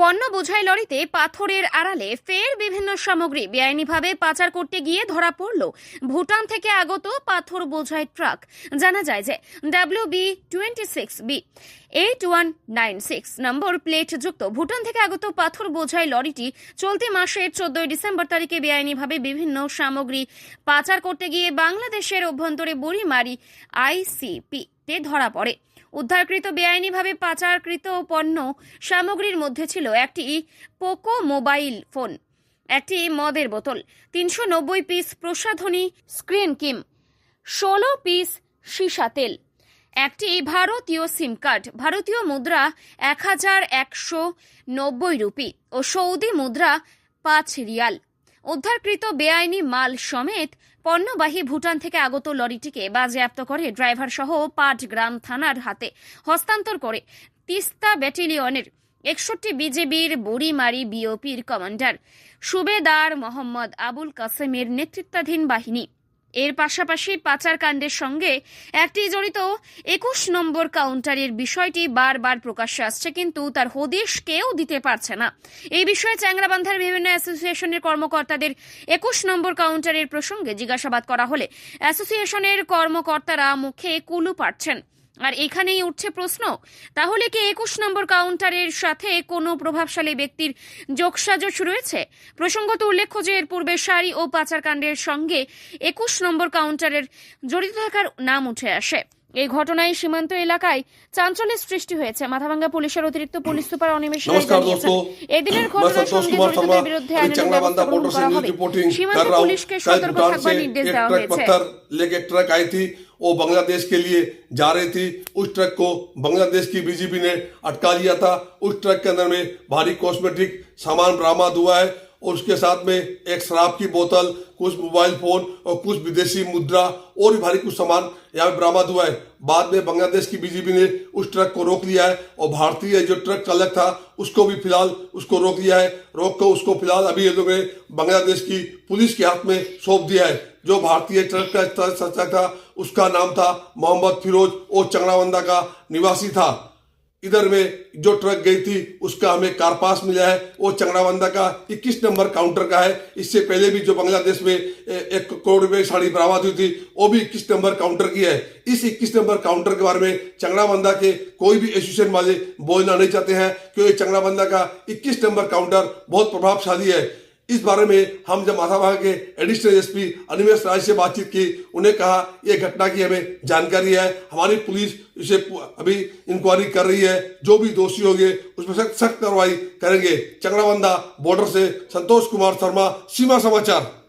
পণ্য বোঝাই লরিতে পাথরের আড়ালে ফের বিভিন্ন সামগ্রী বেআইনিভাবে পাচার করতে গিয়ে ধরা পড়ল। ভুটান থেকে আগত পাথর বোঝাই ট্রাক। জানা যায় যে W B twenty six B eight one nine six নম্বর প্লেটযুক্ত ভুটান থেকে আগত পাথর বোঝাই লরিটি চলতি মাসের চোদ্দই ডিসেম্বর তারিখে বেআইনিভাবে বিভিন্ন সামগ্রী পাচার করতে গিয়ে বাংলাদেশের অভ্যন্তরে বুড়িমারি আইসিপি তে ধরা পড়ে। উদ্ধারকৃত বেআইনিভাবে পাচারকৃত পণ্য সামগ্রীর মধ্যে ছিল একটি পোকো মোবাইল ফোন, একটি মদের বোতল, তিনশো নব্বই পিস প্রসাধনী স্ক্রিন কিম, ষোলো পিস সীসা তেল, একটি ভারতীয় সিম কার্ড, ভারতীয় মুদ্রা এক হাজার একশো নব্বই রুপি ও সৌদি মুদ্রা পাঁচ রিয়াল। উদ্ধারকৃত বেআইনি মাল সমেত পণ্যবাহী ভুটান থেকে আগত লরিটিকে বাজেয়াপ্ত করে ড্রাইভার সহ পাটগ্রাম থানার হাতে হস্তান্তর করে তিস্তা ব্যাটেলিয়নের একষট্টি বিজেপির বুড়িমারি বিওপির কমান্ডার সুবেদার মোহাম্মদ আবুল কাসেমের নেতৃত্বাধীন বাহিনী। এর পাশাপাশি পাচারকাণ্ডের সঙ্গে একটি জড়িত একুশ নম্বর কাউন্টারের বিষয়টি বারবার প্রকাশ্যে আসছে, কিন্তু তার হদিশ কেউ দিতে পারছে না। এই বিষয়ে চ্যাংরাবান্ধার বিভিন্ন অ্যাসোসিয়েশনের কর্মকর্তাদের একুশ নম্বর কাউন্টারের প্রসঙ্গে জিজ্ঞাসাবাদ করা হলে অ্যাসোসিয়েশনের কর্মকর্তারা মুখে কুলু পাচ্ছেন আর এখানেই উঠছে প্রশ্ন, তাহলে কি একুশ নম্বর কাউন্টারের সাথে কোনো প্রভাবশালী ব্যক্তির যোগসাজশ রয়েছে প্রসঙ্গত উল্লেখ্য যে এর পূর্বে শাড়ি ও পাচারকাণ্ডের সঙ্গে একুশ নম্বর কাউন্টারের জড়িত থাকার নাম উঠে আসে। এই ঘটনায় সীমান্ত এলাকায় চাঞ্চল্যের সৃষ্টি হয়েছে মাথাভাঙ্গা পুলিশের অতিরিক্ত পুলিশ সুপার অনিমেষ রায় नमस्कार জানিয়েছেন दोस्तों এদিনের मैं ঘটনার संतोष সঙ্গে कुमार शर्मा জড়িতদের বিরুদ্ধে अभी আইনানুগ चंगलाबांधा ব্যবস্থা গ্রহণ बॉर्डर से করা न्यूज হবে रिपोर्टिंग সীমান্ত कर रहा हूँ পুলিশকে शायद সতর্ক भूटान থাকবার से নির্দেশ एक দেওয়া ट्रक হয়েছে पत्थर लेके ट्रक आई थी वो बांग्लादेश के लिए जा रही थी उस ट्रक को बांग्लादेश की बीजेपी ने अटका लिया था उस ट्रक के अंदर में भारी कॉस्मेटिक सामान बरामद हुआ है और उसके साथ में एक शराब की बोतल, कुछ मोबाइल फ़ोन और कुछ विदेशी मुद्रा और भी भारी कुछ सामान यहाँ पे बरामद हुआ है। बाद में बांग्लादेश की बीजेपी ने उस ट्रक को रोक लिया है और भारतीय जो ट्रक चालक था, उसको भी फ़िलहाल उसको रोक लिया है। रोक कर उसको फ़िलहाल अभी ये लोग ने बांग्लादेश की पुलिस के हाथ में सौंप दिया है। जो भारतीय ट्रक का चालक था, उसका नाम था मोहम्मद फिरोज और चंगड़ावंदा का निवासी था। इधर में जो ट्रक गई थी, उसका हमें कारपास मिला है। वो चंगड़ावंदा का 21 नंबर काउंटर का है। इससे पहले भी जो बांग्लादेश में एक करोड़ रुपए साड़ी बरामद हुई थी, वो भी 21 नंबर काउंटर की है। इस 21 नंबर काउंटर के बारे में चंगड़ावंदा के कोई भी एसोसिएशन वाले बोलना नहीं चाहते हैं, क्योंकि चंगड़ावंदा का 21 नंबर काउंटर बहुत प्रभावशाली है। इस बारे में हम जब माथाभागा के एडिशनल एसपी अनिमेश राय से बातचीत की, उन्हें कहा यह घटना की हमें जानकारी है, हमारी पुलिस इसे अभी इंक्वायरी कर रही है, जो भी दोषी होंगे उस पर सख्त सख्त कार्रवाई करेंगे। चंगड़ाबंदा बॉर्डर से संतोष कुमार शर्मा, सीमा समाचार।